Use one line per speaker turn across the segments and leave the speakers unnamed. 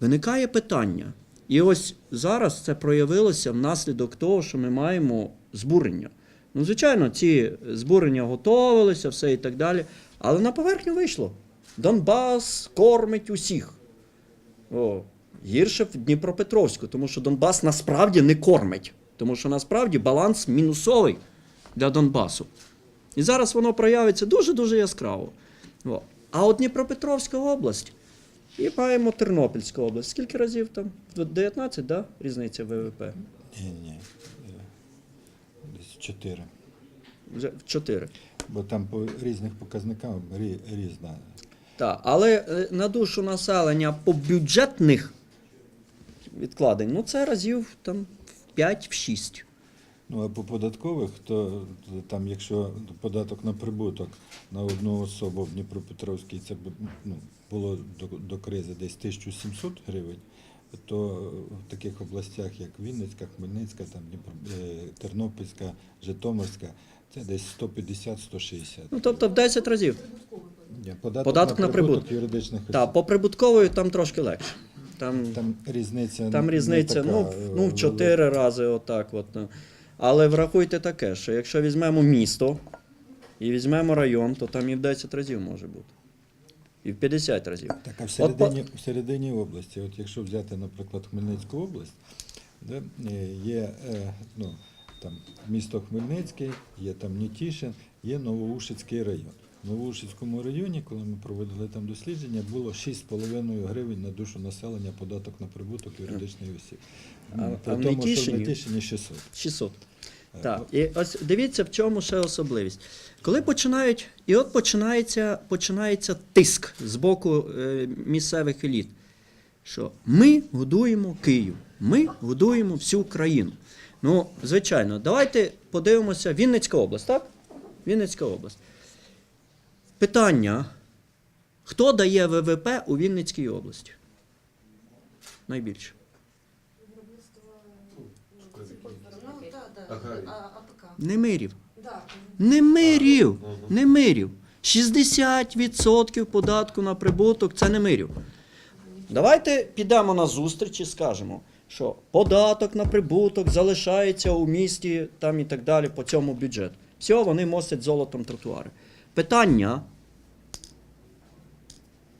Виникає питання. І ось зараз це проявилося внаслідок того, що ми маємо збурення. Ну, звичайно, ці збурення готовилися, все і так далі. Але на поверхню вийшло. Донбас кормить усіх. О, гірше в Дніпропетровську, тому що Донбас насправді не кормить. Тому що насправді баланс мінусовий для Донбасу. І зараз воно проявиться дуже-дуже яскраво. О. А от Дніпропетровська область і маємо Тернопільську область. Скільки разів там? 19, да? Різниця ВВП?
Ні, ні. е, Десь чотири.
Вже в 4.
Бо там по різних показниках рі- різна.
Так, але е, на душу населення по бюджетних відкладень, ну це разів там в 5-6.
Ну а по податкових, то то там, якщо податок на прибуток на одну особу в Дніпропетровській це ну, було до, до кризи десь 1700 гривень, то в таких областях, як Вінницька, Хмельницька, там, Дніпро, е, Тернопільська, Житомирська, це десь 150-160.
Ну тобто в 10 разів.
Ні, податок,
податок на прибуток.
юридичних осіб.
Так, по прибуткової там трошки легше. Там,
Там різниця
там
не
різниця
така,
ну,
е,
в- ну, в
велика.
4 рази, отак. От. Але врахуйте таке, що якщо візьмемо місто і візьмемо район, то там і в 10 разів може бути. І в 50 разів.
Так, а в середині, в середині області, от якщо взяти, наприклад, Хмельницьку область, де є е, ну, там, місто Хмельницький, є там Нітішин, є Новоушицький район. В Новоушицькому районі, коли ми проводили там дослідження, було 6,5 гривень на душу населення податок на прибуток юридичної осіб.
А-
Ну,
а
При
в
тому, що в?
Нетішині
600.
600. Так, і ось дивіться, в чому ще особливість. Коли починають, і от починається, починається тиск з боку е, місцевих еліт, що ми годуємо Київ, ми годуємо всю країну. Ну, звичайно, давайте подивимося. Вінницька область, так? Вінницька область. Питання: хто дає ВВП у Вінницькій області? Найбільше.
Ну, так, так. А, АПК.
Немирів. Немирів. Немирів. 60% податку на прибуток це немирів. Давайте підемо на зустріч і скажемо, що податок на прибуток залишається у місті там і так далі по цьому бюджету. Все, вони мостять золотом тротуари. Питання.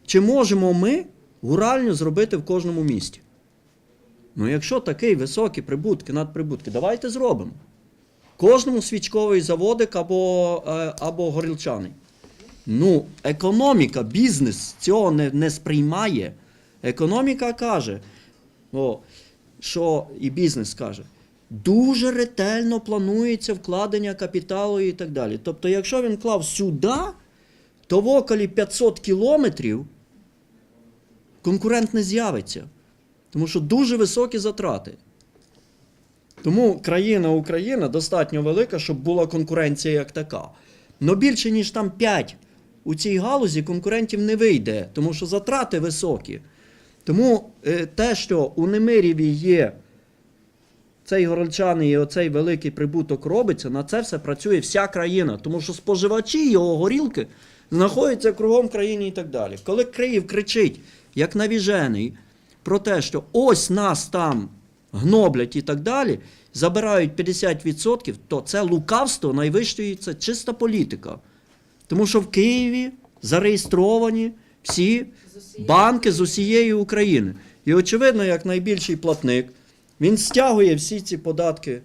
Чи можемо ми гуральню зробити в кожному місті? Ну, якщо такий високі прибутки, надприбутки, давайте зробимо. Кожному свічковий заводик або, е, або горілчаний. Ну, економіка, бізнес цього не, не сприймає. Економіка каже, о, що і бізнес каже, дуже ретельно планується вкладення капіталу і так далі. Тобто, якщо він клав сюди, то в околі 500 кілометрів конкурент не з'явиться. Тому що дуже високі затрати. Тому країна Україна достатньо велика, щоб була конкуренція як така. Но більше, ніж там 5 у цій галузі конкурентів не вийде, тому що затрати високі. Тому е, те, що у Немиріві є цей горольчаний і оцей великий прибуток робиться, на це все працює вся країна. Тому що споживачі його горілки знаходяться кругом країни і так далі. Коли Київ кричить, як навіжений, про те, що ось нас там гноблять і так далі, забирають 50%, то це лукавство найвищої, це чиста політика. Тому що в Києві зареєстровані всі банки з усієї України. І очевидно, як найбільший платник, він стягує всі ці податки